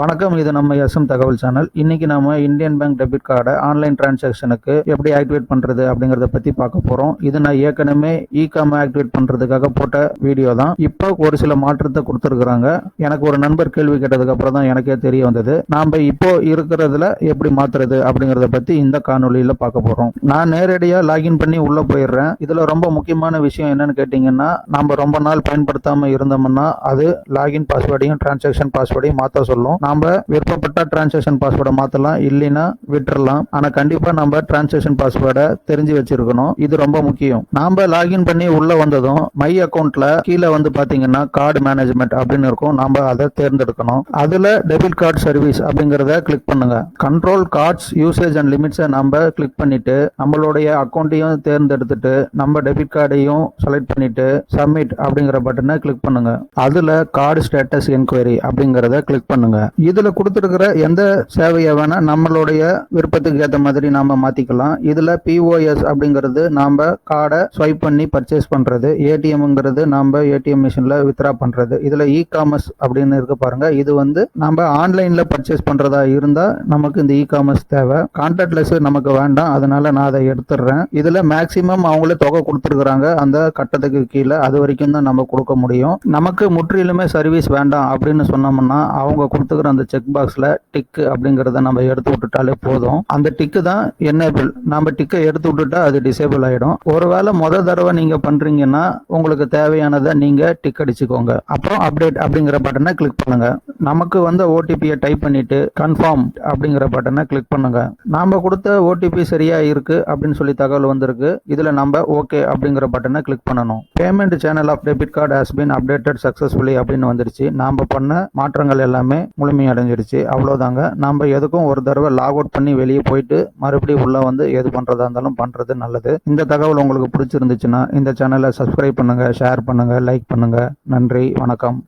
வணக்கம் இது நம்ம எஸ்எம் தகவல் சேனல். இன்னைக்கு நம்ம இந்தியன் பேங்க் டெபிட் கார்டை ஆன்லைன் டிரான்சாக்ஷனுக்கு எப்படி ஆக்டிவேட் பண்றது அப்படிங்கறத பத்தி பார்க்க போறோம். இது நான் ஏற்கனவே இ காம ஆக்டிவேட் பண்றதுக்காக போட்ட வீடியோ தான். இப்போ ஒரு சில மாற்றத்தை கொடுத்துருக்காங்க எனக்கு ஒரு நண்பர் கேள்வி கேட்டதுக்கு அப்புறம் தான் எனக்கே தெரிய வந்தது. நாம இப்போ இருக்கிறதுல எப்படி மாத்துறது அப்படிங்கறத பத்தி இந்த காணொலியில பார்க்க போறோம். நான் நேரடியாக லாகின் பண்ணி உள்ள போயிடுறேன். இதுல ரொம்ப முக்கியமான விஷயம் என்னன்னு கேட்டீங்கன்னா நம்ம ரொம்ப நாள் பயன்படுத்தாம இருந்தோம்னா அது லாகின் பாஸ்வேர்டையும் டிரான்சாக்ஷன் பாஸ்வேர்டையும் மாத்த சொல்லும். நாம விருப்பப்பட்ட டிரான்சாக்ஷன் பாஸ்வேர்டை மாத்தலாம் இல்லைன்னா விட்டுறலாம். ஆனா கண்டிப்பா நம்ம டிரான்சாக்ஷன் பாஸ்வேர்டை தெரிஞ்சு வச்சிருக்கணும். இது ரொம்ப முக்கியம். நாம லாகின் பண்ணி உள்ள வந்ததும் மை அக்கௌண்ட்ல கீழே வந்து பாத்தீங்கன்னா கார்டு மேனேஜ்மெண்ட் அப்படின்னு இருக்கும். நாம அதை தேர்ந்தெடுக்கணும். அதுல டெபிட் கார்டு சர்வீஸ் அப்படிங்கறத கிளிக் பண்ணுங்க. கண்ட்ரோல் கார்ட்ஸ் யூசேஜ் அண்ட் லிமிட்ஸை நம்ம கிளிக் பண்ணிட்டு நம்மளுடைய அக்கௌண்ட்டையும் தேர்ந்தெடுத்துட்டு நம்ம டெபிட் கார்டையும் செலக்ட் பண்ணிட்டு சப்மிட் அப்படிங்கிற பட்டனை கிளிக் பண்ணுங்க. அதுல கார்டு ஸ்டேட்டஸ் என்கொயரி அப்படிங்கிறத கிளிக் பண்ணுங்க. இதுல கொடுத்துருக்கிற எந்த சேவையை வேணா நம்மளுடைய விருப்பத்துக்கு ஏற்ற மாதிரி நாம மாத்திக்கலாம். இதுல பிஓஎஸ் அப்படிங்கிறது நாம கார்டை ஸ்வைப் பண்ணி பர்ச்சேஸ் பண்றது ஏடிஎம்ங்கிறது நாம ஏடிஎம் மிஷின்ல வித்ரா பண்றது. இதுல இ காமர்ஸ் அப்படின்னு இருக்கு பாருங்க. இது வந்து நம்ம ஆன்லைன்ல பர்ச்சேஸ் பண்றதா இருந்தா நமக்கு இந்த இ காமர்ஸ் தேவை. கான்டாக்ட்லெஸ் நமக்கு வேண்டாம். அதனால நான் அதை எடுத்துடுறேன். இதுல மேக்சிமம் அவங்களே தொகை கொடுத்துருக்காங்க அந்த கட்டத்துக்கு கீழே அது வரைக்கும் தான் நம்ம கொடுக்க முடியும். நமக்கு முற்றிலுமே சர்வீஸ் வேண்டாம் அப்படின்னு சொன்னோம்னா அவங்க கொடுத்துக்கிற அந்த செக் பாக்ஸ்ல டிக்கு அப்படிங்கிறத நம்ம எடுத்து விட்டுட்டாலே போதும். அந்த டிக்கு தான் என்னேபிள் நம்ம டிக்கை எடுத்து விட்டுட்டா அது டிசேபிள் ஆகிடும் ஒருவேளை முத தடவை நீங்க பண்றீங்கன்னா உங்களுக்கு தேவையானதை நீங்க டிக் அடிச்சுக்கோங்க. அப்புறம் அப்டேட் அப்படிங்கிற பட்டனை கிளிக் பண்ணுங்க. நமக்கு வந்த ஓடிபியை டைப் பண்ணிட்டு கன்ஃபார்ம் அப்படிங்கிற பட்டனை கிளிக் பண்ணுங்க. நாம கொடுத்த ஓடிபி சரியா இருக்கு அப்படின்னு சொல்லி தகவல் வந்திருக்கு. இதுல நம்ம ஓகே அப்படிங்கிற பட்டனை கிளிக் பண்ணணும். Payment channel of debit card has pin updated successfully அப்படின்னு வந்துருச்சு. நாம பண்ண மாற்றங்கள் எல்லாமே முழுமையடைஞ்சிருச்சு அவ்வளோதாங்க நம்ம எதுக்கும் ஒரு தடவை லாக் அவுட் பண்ணி வெளியே போயிட்டு மறுபடியும் உள்ளே வந்து எது பண்ணுறதா இருந்தாலும் பண்ணுறது நல்லது. இந்த தகவல் உங்களுக்கு பிடிச்சிருந்துச்சுன்னா இந்த சேனலை சப்ஸ்கிரைப் பண்ணுங்க ஷேர் பண்ணுங்கள் லைக் பண்ணுங்க. நன்றி வணக்கம்.